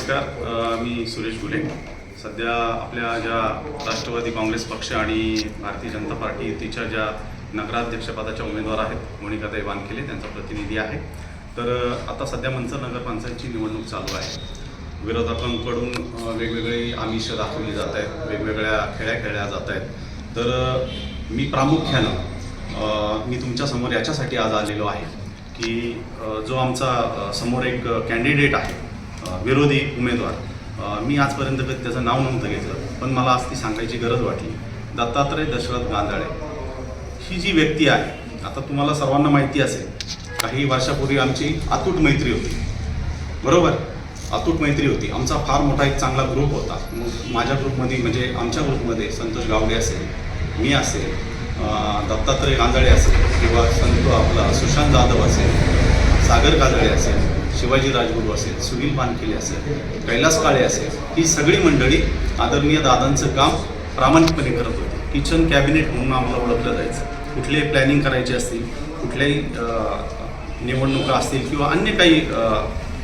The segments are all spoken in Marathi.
नमस्कार मी सुरेश गुले. सध्या आपल्या ज्या राष्ट्रवादी काँग्रेस पक्ष आणि भारतीय जनता पार्टी युतीच्या ज्या नगराध्यक्षपदाच्या उमेदवार आहेत मोनिकाताई वानखेले त्यांचा प्रतिनिधी आहे. तर आता सध्या मंचर नगरपंचायतची निवडणूक चालू आहे. विरोधकांकडून वेगवेगळी आमिष दाखवली जात आहेत वेगवेगळ्या खेळ्या खेळल्या जात आहेत. तर मी प्रामुख्यानं मी तुमच्यासमोर याच्यासाठी आज आलेलो आहे की जो आमचा समोर एक कॅन्डिडेट आहे विरोधी उमेदवार. मी आजपर्यंत कधी त्याचं नाव नव्हतं घेतलं पण मला आज ती सांगायची गरज वाटली. दत्तात्रय दशरथ गांधाळे. ही जी व्यक्ती आहे आता तुम्हाला सर्वांना माहिती असेल काही वर्षापूर्वी आमची अतूट मैत्री होती. बरोबर? अतूट मैत्री होती. आमचा फार मोठा एक चांगला ग्रुप होता. मग माझ्या ग्रुपमध्ये म्हणजे आमच्या ग्रुपमध्ये संतोष गावडे असेल मी असेल दत्तात्रय गांजाळे असेल किंवा संत आपला सुशांत जाधव असेल सागर गांजाळे असेल शिवाजी राजगुरू असेल सुनील पानखिले असेल कैलास काळे असेल ही सगळी मंडळी आदरणीय दादांचं काम प्रामाणिकपणे करत होती. किचन कॅबिनेट म्हणून आम्हाला ओळखलं जायचं. कुठलेही प्लॅनिंग करायचे असतील कुठल्याही निवडणुका असतील किंवा अन्य काही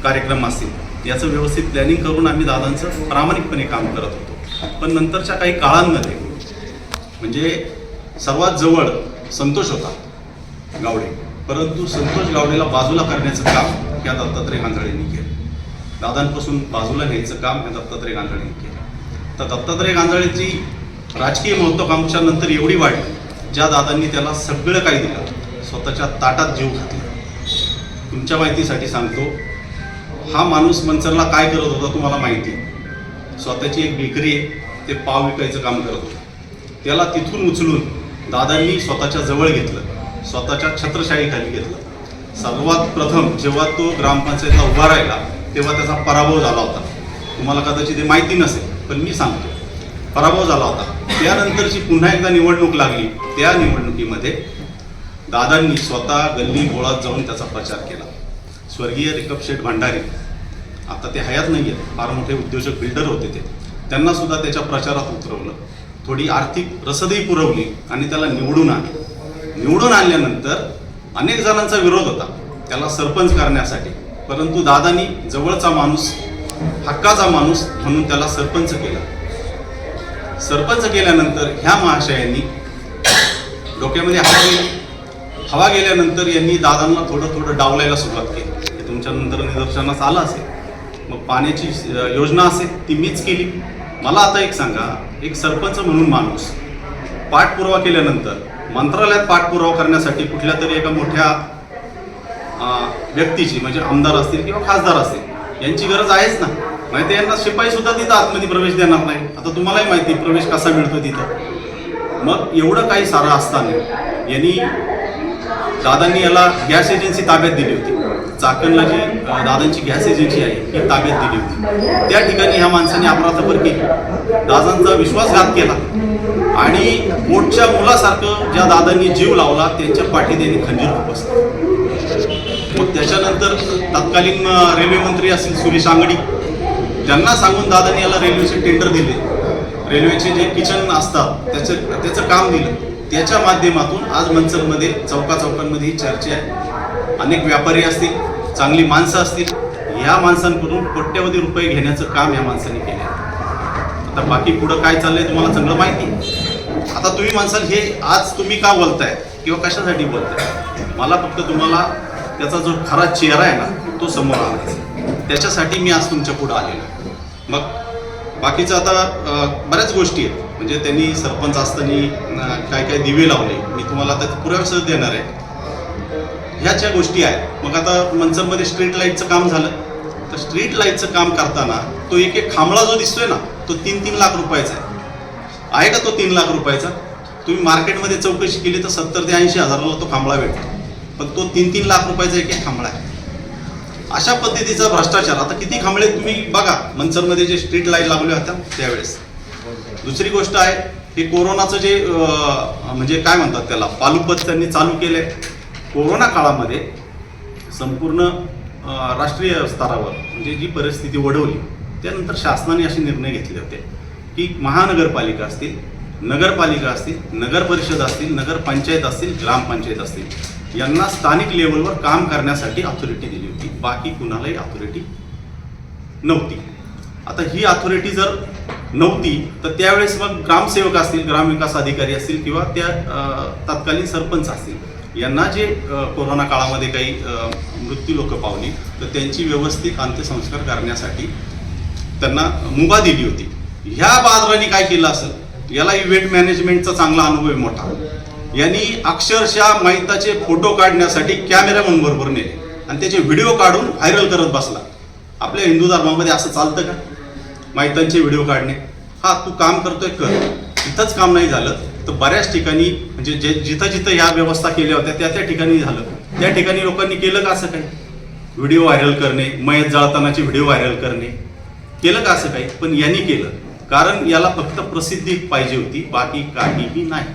कार्यक्रम असतील याचं व्यवस्थित प्लॅनिंग करून आम्ही दादांचं प्रामाणिकपणे काम करत होतो. पण नंतरच्या काही काळांमध्ये म्हणजे सर्वात जवळ संतोष होता गावडे. परंतु संतोष गावडेला बाजूला करण्याचं काम या दत्तात्रय गांजाळेंनी केलं. दादांपासून बाजूला न्यायचं काम या दत्तात्रय गांजाळेंनी केलं. तर दत्तात्रय गांधळेची राजकीय महत्त्वाकांक्षा नंतर एवढी वाढली ज्या दादांनी त्याला सगळं काही दिलं स्वतःच्या ताटात जीव घातला. तुमच्या माहितीसाठी सांगतो हा माणूस मंचरला काय करत होता तुम्हाला माहिती आहे. स्वतःची एक बेकरी आहे ते पाव विकायचं काम करत होतं. त्याला तिथून उचलून दादांनी स्वतःच्या जवळ घेतलं स्वतःच्या छत्रशाहीखाली घेतलं. सर्वात प्रथम जेव्हा तो ग्रामपंचायतला उभा राहिला तेव्हा त्याचा पराभव झाला होता. तुम्हाला कदाचित ते माहिती नसेल पण मी सांगतो. पराभव झाला होता. त्यानंतरची पुन्हा एकदा निवडणूक लागली. त्या निवडणुकीमध्ये दादांनी स्वतः गल्ली गोळात जाऊन त्याचा प्रचार केला. स्वर्गीय रिकपशेठ भंडारी आता ते हयात नाही आहेत फार मोठे उद्योजक बिल्डर होते ते. त्यांना सुद्धा त्याच्या प्रचारात उतरवलं. थोडी आर्थिक रसदही पुरवली आणि त्याला निवडून आणलं. निवडून आणल्यानंतर अनेक जणांचा विरोध होता. त्याला सरपंच करण्यासाठी. परंतु दादानी जवळचा माणूस हक्काचा माणूस म्हणून त्याला सरपंच केला. सरपंच केल्यानंतर ह्या महाशयांनी डोक्यामध्ये हवा गेली. हवा गेल्यानंतर यांनी दादांना थोडं थोडं डावलायला सुरुवात केली. हे तुमच्या नंतर निदर्शनास आलं असेल. मग पाण्याची योजना असेल ती मीच केली. मला आता एक सांगा. एक सरपंच म्हणून माणूस पाठपुरावा केल्यानंतर मंत्रालयात पाठपुरावा करण्यासाठी कुठल्या तरी एका मोठ्या व्यक्तीची म्हणजे आमदार असतील किंवा खासदार असतील यांची गरज आहेच ना? माहिती यांना शिपाई सुद्धा तिथं आतमध्ये प्रवेश देणार नाही. आता तुम्हालाही माहिती आहे प्रवेश कसा मिळतो तिथं. मग एवढं काही सारं असताना यांनी दादांनी याला गॅस एजन्सी ताब्यात दिली होती. चाकणला जी दादांची गॅस एजन्सी आहे ही ताब्यात दिली होती. त्या ठिकाणी ह्या माणसाने अपराधपर केली. दादांचा विश्वासघात केला. आणि मोठच्या मुलासारखं ज्या दादांनी जीव लावला त्यांच्या पाठी त्यांनी खंजीर खुपसलं. मग त्याच्यानंतर तत्कालीन रेल्वे मंत्री असतील सुरेश आंगडी. त्यांना सांगून दादांनी याला रेल्वेचे टेंडर दिले. रेल्वेचे जे किचन असतात त्याचं त्याचं काम दिलं. त्याच्या माध्यमातून आज मंचरमध्ये चौका चौकांमध्ये ही चर्चा आहे. अनेक व्यापारी असतील चांगली माणसं असतील या माणसांकडून कोट्यवधी रुपये घेण्याचं काम या माणसाने केलं आहे आता बाकी पुढं काय चाललंय तुम्हाला चांगलं माहिती? आता तुम्ही माणसाल हे आज तुम्ही का बोलताय किंवा कशासाठी बोलताय? मला फक्त तुम्हाला त्याचा जो खरा चेहरा आहे ना तो समोर आला त्याच्यासाठी मी आज तुमच्या पुढं आलेलो मग बाकीचं आता बऱ्याच गोष्टी आहेत. म्हणजे त्यांनी सरपंच असताना काय काय दिवे लावले मी तुम्हाला आता पुराव्यासह देणार आहे. ह्या ज्या गोष्टी आहेत. मग आता मंचमध्ये स्ट्रीट लाईटचं काम झालं. तर स्ट्रीट लाईटचं काम करताना तो एक एक खांबळा जो दिसतोय ना तो तीन तीन लाख रुपयाचा आहे. आहे का तो तीन लाख रुपयाचा? तुम्ही मार्केटमध्ये चौकशी केली तर सत्तर ते ऐंशी हजाराला तो खांबळा भेटतो. पण तो तीन तीन लाख रुपयाचा एक एक खांबळा आहे. अशा पद्धतीचा भ्रष्टाचार. आता किती खांबळे तुम्ही बघा. मनसरमध्ये जे स्ट्रीट लाइट लागल्या होत्या त्यावेळेस. दुसरी गोष्ट आहे हे कोरोनाचं जे म्हणजे काय म्हणतात त्याला पालुपत त्यांनी चालू केलंय. कोरोना काळामध्ये संपूर्ण राष्ट्रीय स्तरावर म्हणजे जी परिस्थिती वडवली त्यानंतर शासनाने असे निर्णय घेतले होते की महानगरपालिका असतील नगरपालिका असतील नगर परिषद असतील नगरपंचायत असतील ग्रामपंचायत असतील यांना स्थानिक लेवलवर काम करण्यासाठी ऑथॉरिटी दिली होती. बाकी कुणालाही ऑथॉरिटी नव्हती. आता ही अथॉरिटी जर नव्हती तर त्यावेळेस मग ग्रामसेवक असतील ग्रामविकास अधिकारी असतील किंवा त्या तत्कालीन सरपंच असतील यांना जे कोरोना काळामध्ये काही मृत्यू लोक पावली तर त्यांची व्यवस्थित अंत्यसंस्कार करण्यासाठी त्यांना मुभा दिली होती. ह्या बाजारांनी काय केलं असेल? याला इव्हेंट मॅनेजमेंटचा चांगला अनुभव आहे मोठा. यांनी अक्षरशः माहिताचे फोटो काढण्यासाठी कॅमेरामन बरोबर नेले. आणि त्याचे व्हिडिओ काढून व्हायरल करत बसला. आपल्या हिंदू धर्मामध्ये असं चालतं का? माहितांचे व्हिडिओ काढणे. हा तू काम करतोय कर. इथंच काम नाही झालं तर बऱ्याच ठिकाणी म्हणजे जे जिथं जिथं ह्या व्यवस्था केल्या होत्या त्या त्या ठिकाणी झालं. त्या ठिकाणी लोकांनी केलं का असं काही? व्हिडिओ व्हायरल करणे मयत जाळतानाचे व्हिडिओ व्हायरल करणे. केलं का असं काही? पण यांनी केलं. कारण याला फक्त प्रसिद्धी पाहिजे होती बाकी काहीही नाही.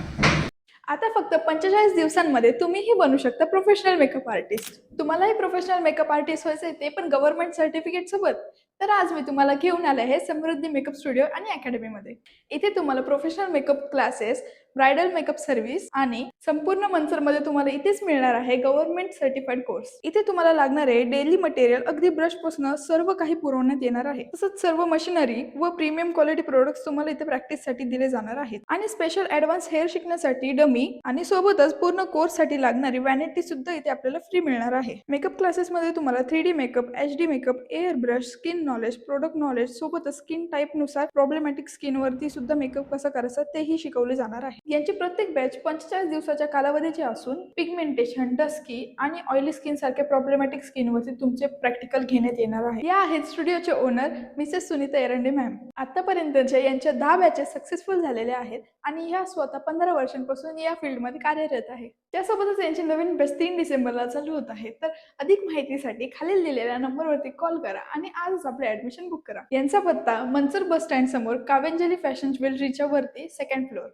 आता फक्त पंचेचाळीस दिवसांमध्ये तुम्हीही बनू शकता प्रोफेशनल मेकअप आर्टिस्ट तुम्हालाही प्रोफेशनल मेकअप आर्टिस्ट व्हायचं आहे ते पण गव्हर्नमेंट सर्टिफिकेट सोबत. तर आज मी तुम्हाला घेऊन आले आहे समृद्धी मेकअप स्टुडिओ आणि अकॅडमीमध्ये इथे तुम्हाला professional makeup classes bridal makeup service आणि संपूर्ण मनसरमध्ये तुम्हाला इथेच मिळणार आहे गव्हर्नमेंट सर्टिफाईड कोर्स इथे तुम्हाला लागणारे डेली मटेरियल अगदी ब्रशपासून सर्व काही पुरवण्यात येणार आहे. तसंच सर्व मशिनरी व प्रीमियम क्वालिटी प्रोडक्ट्स तुम्हाला इथे प्रॅक्टिससाठी दिले जाणार आहेत. आणि स्पेशल ऍडव्हान्स हेअर शिकण्यासाठी डमी आणि सोबतच पूर्ण कोर्ससाठी लागणारी वॅनिटी सुद्धा इथे आपल्याला फ्री मिळणार आहे. आहे. मेकअप क्लासेस मध्ये तुम्हाला three D makeup H D makeup airbrush skin knowledge product knowledge सोबतच स्किन टाईपनुसार प्रॉब्लेमॅटिक स्किन वरती सुद्धा मेकअप कसं करायचं तेही शिकवले जाणार आहे. यांची प्रत्येक बॅच पंचेचाळीस दिवसाच्या कालावधीची असून पिगमेंटेशन डस्की आणि ऑइली स्किन सारख्या प्रॉब्लेमॅटिक स्किनवरती तुमचे प्रॅक्टिकल घेण्यात येणार आहे. या आहेत स्टुडिओचे owner Mrs Sunita Erande ma'am आतापर्यंतच्या यांच्या दहा बॅचेस सक्सेसफुल झालेल्या आहेत आणि ह्या स्वतः पंधरा वर्षांपासून या फील्डमध्ये कार्यरत आहे. त्यासोबतच यांचे नवीन बॅच तीन डिसेंबरला चालू होत आहेत तर अधिक माहितीसाठी खालील दिलेल्या नंबरवरती कॉल करा आणि आजच आपले ऍडमिशन बुक करा. यांचा पत्ता मनसर बस स्टँड समोर कावेंजली फॅशन ज्वेलरीच्या वरती सेकंड फ्लोअर